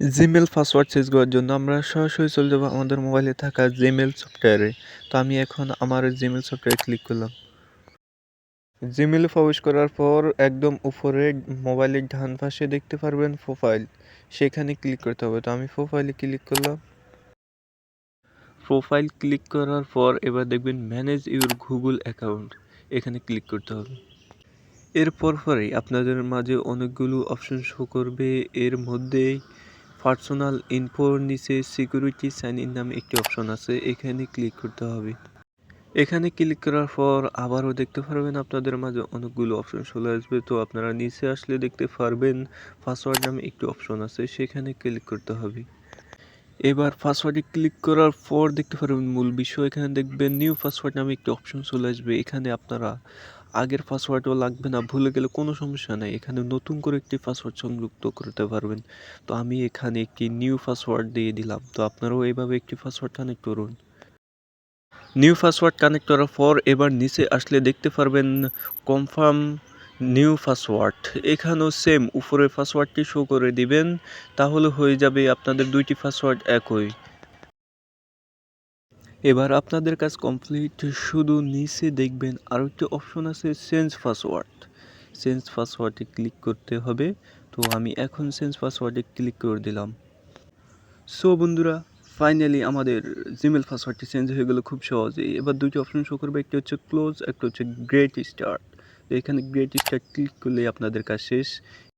Gmail password change করার জন্য আমরা সরাসরি চলে যাব আমাদের মোবাইলে থাকা জিমেল সফটওয়্যারে। তো আমি এখন আমার জিমেল সফটওয়্যারে ক্লিক করলাম। জিমেলে প্রবেশ করার পর একদম উপরে মোবাইলের ডান পাশে দেখতে পারবেন প্রোফাইল। সেখানে ক্লিক করতে হবে। তো আমি প্রোফাইলে ক্লিক করলাম। প্রোফাইল ক্লিক করার পর এবার দেখবেন ম্যানেজ ইউর গুগল অ্যাকাউন্ট। এখানে ক্লিক করতে হবে। এরপর পরেই আপনাদের মাঝে অনেকগুলো অপশন শো করবে। এর মধ্যে পার্সোনাল ইনফোর নিচে সিকিউরিটি সাইন ইন নামে একটি অপশন আছে, এখানে ক্লিক করতে হবে। এখানে ক্লিক করার পর আবারও দেখতে পারবেন আপনাদের মাঝে অনেকগুলো অপশন চলে আসবে। তো আপনারা নিচে আসলে দেখতে পারবেন পাসওয়ার্ড নামে একটি অপশন আছে, সেখানে ক্লিক করতে হবে। এবার পাসওয়ার্ডে ক্লিক করার পর দেখতে পারবেন মূল বিষয়, এখানে দেখবেন নিউ পাসওয়ার্ড নামে একটি অপশন চলে আসবে। এখানে আপনারা আগের পাসওয়ার্ডও লাগবে না, ভুলে গেলে কোনো সমস্যা নেই। এখানে নতুন করে একটি পাসওয়ার্ড সংযুক্ত করতে পারবেন। তো আমি এখানে একটি নিউ পাসওয়ার্ড দিয়ে দিলাম। তো আপনারাও এইভাবে একটি পাসওয়ার্ড কানেক্ট করুন। নিউ পাসওয়ার্ড কানেক্ট করার পর এবার নিচে আসলে দেখতে পারবেন কনফার্ম নিউ পাসওয়ার্ড এখানেও সেম উপরের পাসওয়ার্ডটি শো করে দিবেন। তাহলে হয়ে যাবে আপনাদের দুইটি পাসওয়ার্ড একই। এবার আপনাদের কাজ কমপ্লিট শুধু নিচে দেখবেন আর একটি অপশন আছে চেঞ্জ পাসওয়ার্ড চেঞ্জ পাসওয়ার্ডে ক্লিক করতে হবে। তো আমি এখন চেঞ্জ পাসওয়ার্ডে ক্লিক করে দিলাম। সো বন্ধুরা ফাইনালি আমাদের জিমেল পাসওয়ার্ডটি চেঞ্জ হয়ে গেল খুব সহজেই। এবার দুইটি অপশন শো করবে, একটি হচ্ছে ক্লোজ একটা হচ্ছে গ্রেট স্টার্ট তো এখানে গ্রেট স্টার্ট ক্লিক করলেই আপনাদের কাজ শেষ।